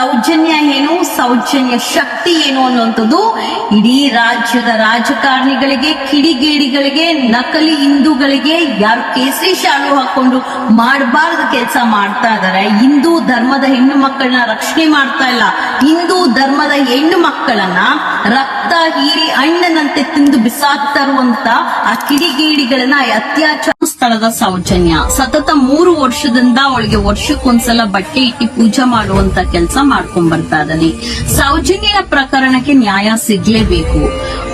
ಸೌಜನ್ಯ ಏನು, ಸೌಜನ್ಯ ಶಕ್ತಿ ಏನು ಅನ್ನುವಂಥದ್ದು ಇಡೀ ರಾಜ್ಯದ ರಾಜಕಾರಣಿಗಳಿಗೆ, ಕಿಡಿಗೇಡಿಗಳಿಗೆ, ನಕಲಿ ಹಿಂದೂಗಳಿಗೆ ಯಾರು ಕೇಸರಿ ಶಾಲು ಹಾಕೊಂಡು ಮಾಡಬಾರ್ದು ಕೆಲಸ ಮಾಡ್ತಾ ಇದಾರೆ. ಹಿಂದೂ ಧರ್ಮದ ಹೆಣ್ಣು ಮಕ್ಕಳನ್ನ ರಕ್ಷಣೆ ಮಾಡ್ತಾ ಇಲ್ಲ. ಹಿಂದೂ ಧರ್ಮದ ಹೆಣ್ಣು ಮಕ್ಕಳನ್ನ ರಕ್ತ, ಹೀರಿ ಅಣ್ಣನಂತೆ ತಿಂದು ಬಿಸಾಕ್ತಾ ಇರುವಂತ ಆ ಕಿಡಿಗೇಡಿಗಳನ್ನ ಅತ್ಯಾಚಾರ ಸ್ಥಳದ ಸೌಜನ್ಯ. ಸತತ ಮೂರು ವರ್ಷದಿಂದ ಅವಳಿಗೆ ವರ್ಷಕ್ಕೊಂದ್ಸಲ ಬಟ್ಟೆ ಇಟ್ಟು ಪೂಜೆ ಮಾಡುವಂತ ಕೆಲಸ ಮಾಡ್ಕೊಂಡ್ ಬರ್ತಾ ಇದ್ದಾನೆ ಸೌಜನ್ಯನ ಪ್ರಕರಣಕ್ಕೆ ನ್ಯಾಯ ಸಿಗ್ಲೇಬೇಕು.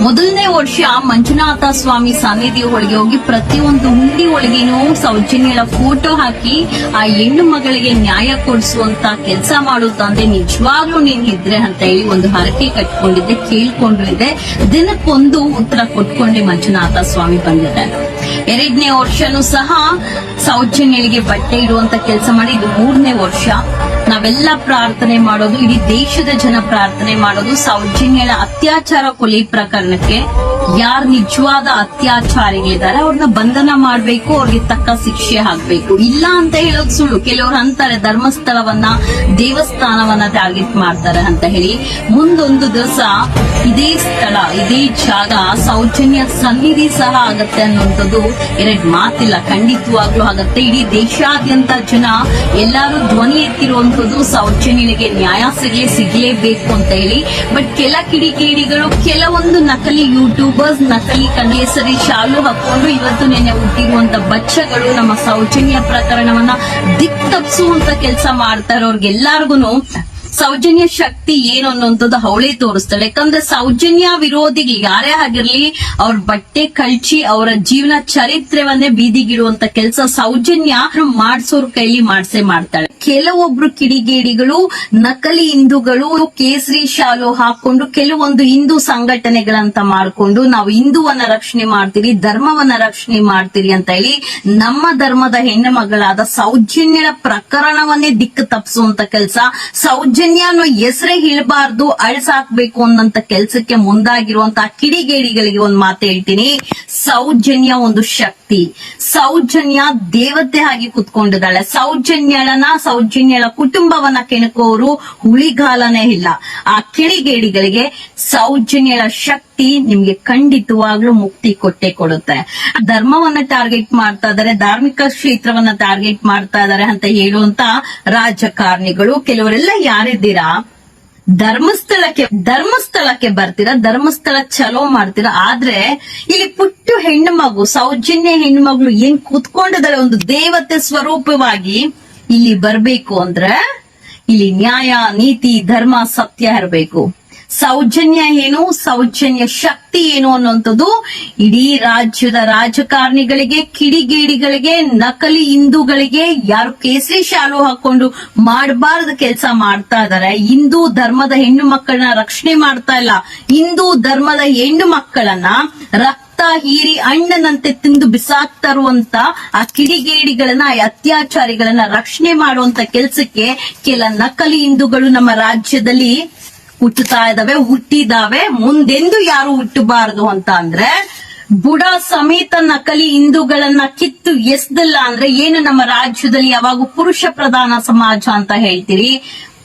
ಮೊದಲನೇ ವರ್ಷ ಮಂಜುನಾಥ ಸ್ವಾಮಿ ಸನ್ನಿಧಿ ಒಳಗೆ ಹೋಗಿ ಪ್ರತಿಯೊಂದು ಹುಂಡಿ ಒಳಗೇನು ಸೌಜನ್ಯಳ ಫೋಟೋ ಹಾಕಿ ಆ ಹೆಣ್ಣು ಮಗಳಿಗೆ ನ್ಯಾಯ ಕೊಡಿಸುವಂತ ಕೆಲಸ ಮಾಡೋ ತಂದೆ ನಿಜವಾಗ್ಲೂ ನೀನ್ ಇದ್ರೆ ಅಂತ ಹೇಳಿ ಒಂದು ಹರಕೆ ಕಟ್ಕೊಂಡಿದ್ದೆ, ಕೇಳ್ಕೊಂಡಿದ್ದೆ. ದಿನಕ್ಕೊಂದು ಉತ್ತರ ಕೊಟ್ಕೊಂಡೆ ಮಂಜುನಾಥ ಸ್ವಾಮಿ ಬಂದಿದೆ ಎರಡನೇ ವರ್ಷನೂ ಸಹ ಸೌಜನ್ಯಳಿಗೆ ಬಟ್ಟೆ ಇಡುವಂತ ಕೆಲಸ ಮಾಡಿ, ಇದು ಮೂರನೇ ವರ್ಷ. ನಾವೆಲ್ಲ ಪ್ರಾರ್ಥನೆ ಮಾಡೋದು, ಇಡೀ ದೇಶದ ಜನ ಪ್ರಾರ್ಥನೆ ಮಾಡೋದು ಸೌಜನ್ಯಳ ಅತ್ಯಾಚಾರ ಕೊಲೆ ಪ್ರಕರಣಕ್ಕೆ. ಯಾರು ನಿಜವಾದ ಅತ್ಯಾಚಾರಿಗಳಿದ್ದಾರೆ ಅವ್ರನ್ನ ಬಂಧನ ಮಾಡ್ಬೇಕು, ಅವ್ರಿಗೆ ತಕ್ಕ ಶಿಕ್ಷೆ ಹಾಕ್ಬೇಕು. ಇಲ್ಲ ಅಂತ ಹೇಳೋದು ಸುಳ್ಳು. ಕೆಲವರು ಅಂತಾರೆ, ಧರ್ಮಸ್ಥಳವನ್ನ, ದೇವಸ್ಥಾನವನ್ನ ಟಾರ್ಗೆಟ್ ಮಾಡ್ತಾರೆ ಅಂತ ಹೇಳಿ. ಮುಂದೊಂದು ದಿವಸ ಇದೇ ಸ್ಥಳ, ಇದೇ ಜಾಗ, ಸೌಜನ್ಯ ಸನ್ನಿಧಿ ಸಹ ಆಗತ್ತೆ ಅನ್ನುವಂಥದ್ದು ಎರಡ್ ಮಾತಿಲ್ಲ. ಖಂಡಿತವಾಗ್ಲೂ ಆಗತ್ತೆ. ಇಡೀ ದೇಶಾದ್ಯಂತ ಜನ ಎಲ್ಲರೂ ಧ್ವನಿ ಎತ್ತಿರುವಂತದ್ದು ಸೌಜನ್ಯನಿಗೆ ನ್ಯಾಯ ಸಿಗಲೇ ಸಿಗಲೇಬೇಕು ಅಂತ ಹೇಳಿ. ಬಟ್ ಕೆಲ ಕಿಡಿಕೇಡಿಗಳು ಕೆಲವೊಂದು ನಕಲಿ ಯೂಟ್ಯೂಬರ್ಸ್ ನಕಲಿ ಕನ್ಯೇಸರಿ ಶಾಲು ಹಾಕೊಂಡು ಇವತ್ತು ನೆನೆ ಹುಟ್ಟಿರುವಂತ ಬಚ್ಚಗಳು ನಮ್ಮ ಸೌಜನ್ಯ ಪ್ರಕರಣವನ್ನ ದಿಕ್ ತಪ್ಪಿಸುವಂತ ಕೆಲಸ ಮಾಡ್ತಾ ಇರೋರ್ಗೆಲ್ಲಾರ್ಗುನು ಸೌಜನ್ಯ ಶಕ್ತಿ ಏನು ಅನ್ನುವಂಥದ್ದು ಅವಳೇ ತೋರಿಸ್ತಾಳೆ. ಯಾಕಂದ್ರೆ ಸೌಜನ್ಯ ವಿರೋಧಿಗೆ ಯಾರೇ ಆಗಿರ್ಲಿ, ಅವ್ರ ಬಟ್ಟೆ ಕಳ್ಚಿ ಅವರ ಜೀವನ ಚರಿತ್ರೆವನ್ನೇ ಬೀದಿಗಿಡುವಂತ ಕೆಲಸ ಸೌಜನ್ಯ ಮಾಡಿಸೋರ್ ಕೈಲಿ ಮಾಡ್ಸೇ ಮಾಡ್ತಾಳೆ. ಕೆಲವೊಬ್ರು ಕಿಡಿಗೇಡಿಗಳು, ನಕಲಿ ಹಿಂದೂಗಳು ಕೇಸರಿ ಶಾಲು ಹಾಕೊಂಡು ಕೆಲವೊಂದು ಹಿಂದೂ ಸಂಘಟನೆಗಳಂತ ಮಾಡ್ಕೊಂಡು ನಾವು ಹಿಂದೂವನ್ನ ರಕ್ಷಣೆ ಮಾಡ್ತೀವಿ, ಧರ್ಮವನ್ನ ರಕ್ಷಣೆ ಮಾಡ್ತೀರಿ ಅಂತ ಹೇಳಿ ನಮ್ಮ ಧರ್ಮದ ಹೆಣ್ಣು ಮಗಳಾದ ಸೌಜನ್ಯಳ ಪ್ರಕರಣವನ್ನೇ ದಿಕ್ಕು ತಪ್ಪಿಸುವಂತ ಕೆಲಸ ಸೌಜನ್ಯ ಅನ್ನೋ ಹೆಸರೇ ಇಳಬಾರ್ದು ಅಳ್ಸಾಕ್ಬೇಕು ಅನ್ನಂತ ಕೆಲಸಕ್ಕೆ ಮುಂದಾಗಿರುವಂತಹ ಕಿಡಿಗೇಡಿಗಳಿಗೆ ಒಂದ್ ಮಾತು ಹೇಳ್ತೀನಿ. ಸೌಜನ್ಯ ಒಂದು ಶಕ್ತಿ. ಸೌಜನ್ಯ ದೇವತೆ ಆಗಿ ಕುತ್ಕೊಂಡಿದ್ದಾಳೆ. ಸೌಜನ್ಯಳನ ಸೌಜನ್ಯಳ ಕುಟುಂಬವನ್ನ ಕೆಣಕೋರು ಹುಳಿಗಾಲನೇ ಇಲ್ಲ. ಆ ಕಿಡಿಗೇಡಿಗಳಿಗೆ ಸೌಜನ್ಯಳ ಶಕ್ತಿ ನಿಮ್ಗೆ ಖಂಡಿತವಾಗ್ಲೂ ಮುಕ್ತಿ ಕೊಟ್ಟೆ ಕೊಡುತ್ತೆ. ಧರ್ಮವನ್ನ ಟಾರ್ಗೆಟ್ ಮಾಡ್ತಾ ಇದಾರೆ, ಧಾರ್ಮಿಕ ಕ್ಷೇತ್ರವನ್ನ ಟಾರ್ಗೆಟ್ ಮಾಡ್ತಾ ಇದಾರೆ ಅಂತ ಹೇಳುವಂತ ರಾಜಕಾರಣಿಗಳು. ಕೆಲವರೆಲ್ಲ ಯಾರಿದ್ದೀರಾ? ಧರ್ಮಸ್ಥಳಕ್ಕೆ ಧರ್ಮಸ್ಥಳಕ್ಕೆ ಬರ್ತೀರಾ, ಧರ್ಮಸ್ಥಳ ಚಲೋ ಮಾಡ್ತೀರಾ? ಆದ್ರೆ ಇಲ್ಲಿ ಪುಟ್ಟು ಹೆಣ್ಣು ಮಗು ಸೌಜನ್ಯ ಹೆಣ್ಣು ಮಗಳು ಏನ್ ಕೂತ್ಕೊಂಡಿದ್ದಾಳೆ ಒಂದು ದೇವತೆ ಸ್ವರೂಪವಾಗಿ ಇಲ್ಲಿ ಬರ್ಬೇಕು ಅಂದ್ರೆ ಇಲ್ಲಿ ನ್ಯಾಯ, ನೀತಿ, ಧರ್ಮ, ಸತ್ಯ ಇರಬೇಕು. ಸೌಜನ್ಯ ಏನು, ಸೌಜನ್ಯ ಶಕ್ತಿ ಏನು ಅನ್ನುವಂಥದ್ದು ಇಡೀ ರಾಜ್ಯದ ರಾಜಕಾರಣಿಗಳಿಗೆ, ಕಿಡಿಗೇಡಿಗಳಿಗೆ, ನಕಲಿ ಹಿಂದೂಗಳಿಗೆ ಯಾರು ಕೇಸರಿ ಶಾಲು ಹಾಕೊಂಡು ಮಾಡಬಾರದು ಕೆಲಸ ಮಾಡ್ತಾ ಇದಾರೆ. ಹಿಂದೂ ಧರ್ಮದ ಹೆಣ್ಣು ಮಕ್ಕಳನ್ನ ರಕ್ಷಣೆ ಮಾಡ್ತಾ ಇಲ್ಲ. ಹಿಂದೂ ಧರ್ಮದ ಹೆಣ್ಣು ಮಕ್ಕಳನ್ನ ರಕ್ತ ಹೀರಿ ಅಣ್ಣನಂತೆ ತಿಂದು ಬಿಸಾಕ್ತಾ ಇರುವಂತ ಆ ಕಿಡಿಗೇಡಿಗಳನ್ನ ಅತ್ಯಾಚಾರಿಗಳನ್ನ ರಕ್ಷಣೆ ಮಾಡುವಂತ ಕೆಲಸಕ್ಕೆ ಕೆಲ ನಕಲಿ ಹಿಂದೂಗಳು ನಮ್ಮ ರಾಜ್ಯದಲ್ಲಿ ಹುಟ್ಟುತ್ತಾ ಇದಾವೆ ಹುಟ್ಟಿದಾವೆ ಮುಂದೆಂದು ಯಾರು ಹುಟ್ಟಬಾರದು ಅಂತ ಅಂದ್ರೆ, ಬುಡ ಸಮೇತ ನಕಲಿ ಹಿಂದೂಗಳನ್ನ ಕಿತ್ತು ಎಸ್ದಲ್ಲ ಅಂದ್ರೆ ಏನು ನಮ್ಮ ರಾಜ್ಯದಲ್ಲಿ ಯಾವಾಗ ಪುರುಷ ಪ್ರಧಾನ ಸಮಾಜ ಅಂತ ಹೇಳ್ತೀರಿ.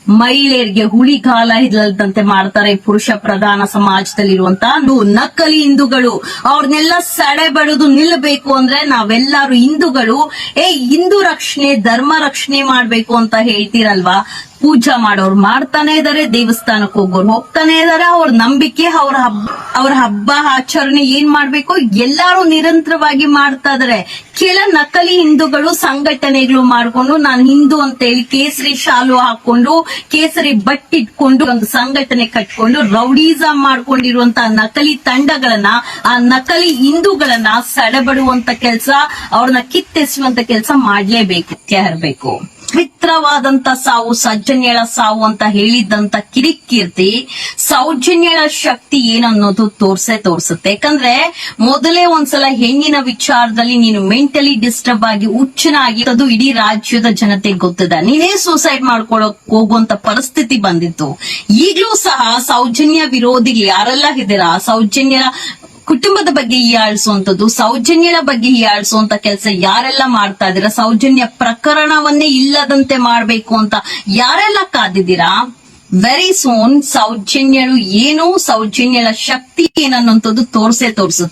ಮಹಿಳೆಯರಿಗೆ ಹುಳಿಗಾಲ ಇಲ್ಲದಂತೆ ಮಾಡ್ತಾರೆ ಪುರುಷ ಪ್ರಧಾನ ಸಮಾಜದಲ್ಲಿ ಇರುವಂತ ನಕಲಿ ಹಿಂದೂಗಳು. ಅವ್ರನ್ನೆಲ್ಲ ಸಡೆ ಬಡದು ನಿಲ್ಲಬೇಕು ಅಂದ್ರೆ ನಾವೆಲ್ಲರೂ ಹಿಂದೂಗಳು. ಏ, ಹಿಂದೂ ರಕ್ಷಣೆ, ಧರ್ಮ ರಕ್ಷಣೆ ಮಾಡ್ಬೇಕು ಅಂತ ಹೇಳ್ತೀರಲ್ವಾ? ಪೂಜಾ ಮಾಡೋರು ಮಾಡ್ತಾನೆ ಇದಾರೆ, ದೇವಸ್ಥಾನಕ್ಕೆ ಹೋಗೋರು ಹೋಗ್ತಾನೆ ಇದಾರೆ, ಅವ್ರ ನಂಬಿಕೆ, ಅವ್ರ ಹಬ್ಬ ಅವ್ರ ಹಬ್ಬ, ಆಚರಣೆ ಏನ್ ಮಾಡ್ಬೇಕು, ಎಲ್ಲಾರು ನಿರಂತರವಾಗಿ ಮಾಡ್ತಾ ಇದಾರೆ. ಕೆಲ ನಕಲಿ ಹಿಂದೂಗಳು ಸಂಘಟನೆಗಳು ಮಾಡ್ಕೊಂಡು, ನಾನು ಹಿಂದೂ ಅಂತ ಹೇಳಿ ಕೇಸರಿ ಶಾಲು ಹಾಕೊಂಡು, ಕೇಸರಿ ಬಟ್ಟಿಟ್ಕೊಂಡು ಒಂದು ಸಂಘಟನೆ ಕಟ್ಕೊಂಡು, ರೌಡಿಸಂ ಮಾಡ್ಕೊಂಡಿರುವಂತ ನಕಲಿ ತಂಡಗಳನ್ನ, ಆ ನಕಲಿ ಹಿಂದೂಗಳನ್ನ ಸಡಬಡುವಂತ ಕೆಲಸ, ಅವ್ರನ್ನ ಕಿತ್ತೆಸುವಂತ ಕೆಲಸ ಮಾಡ್ಲೇಬೇಕು ಇರಬೇಕು ಪವಿತ್ರವಾದಂತ ಸಾವು ಸಜ್ಜನ್ಯಳ ಸಾವು ಅಂತ ಹೇಳಿದ್ದಂತ ಕಿರಿಕೀರ್ತಿ ಸೌಜನ್ಯಳ ಶಕ್ತಿ ಏನನ್ನೋದು ತೋರ್ಸೆ ತೋರ್ಸುತ್ತೆ. ಯಾಕಂದ್ರೆ ಮೊದಲೇ ಒಂದ್ಸಲ ಹೆಣ್ಣಿನ ವಿಚಾರದಲ್ಲಿ ನೀನು ಮೆಂಟಲಿ ಡಿಸ್ಟರ್ಬ್ ಆಗಿ ಹುಚ್ಚನಾಗಿ ಅದು ಇಡೀ ರಾಜ್ಯದ ಜನತೆಗೆ ಗೊತ್ತಿದೆ. ನೀನೇ ಸೂಸೈಡ್ ಮಾಡ್ಕೊಳಕ್ ಹೋಗುವಂತ ಪರಿಸ್ಥಿತಿ ಬಂದಿತ್ತು. ಈಗಲೂ ಸಹ ಸೌಜನ್ಯ ವಿರೋಧಿಗಳು ಯಾರೆಲ್ಲ ಇದ್ದೀರಾ? ಸೌಜನ್ಯರ ಕುಟುಂಬದ ಬಗ್ಗೆ ಹೀಯಾಳಿಸುವಂತದ್ದು ಸೌಜನ್ಯನ ಬಗ್ಗೆ ಹೀಯಾಳಿಸುವಂತ ಕೆಲಸ ಯಾರೆಲ್ಲ ಮಾಡ್ತಾ ಇದ್ದೀರಾ? ಸೌಜನ್ಯ ಪ್ರಕರಣವನ್ನೇ ಇಲ್ಲದಂತೆ ಮಾಡ್ಬೇಕು ಅಂತ ಯಾರೆಲ್ಲ ಕಾದಿದ್ದೀರಾ? ವೆರಿ ಸೋನ್ ಸೌಜನ್ಯಳು ಏನು ಸೌಜನ್ಯಳ ಶಕ್ತಿ ಏನನ್ನುವಂಥದ್ದು ತೋರಿಸೇ ತೋರ್ಸುತ್ತೆ.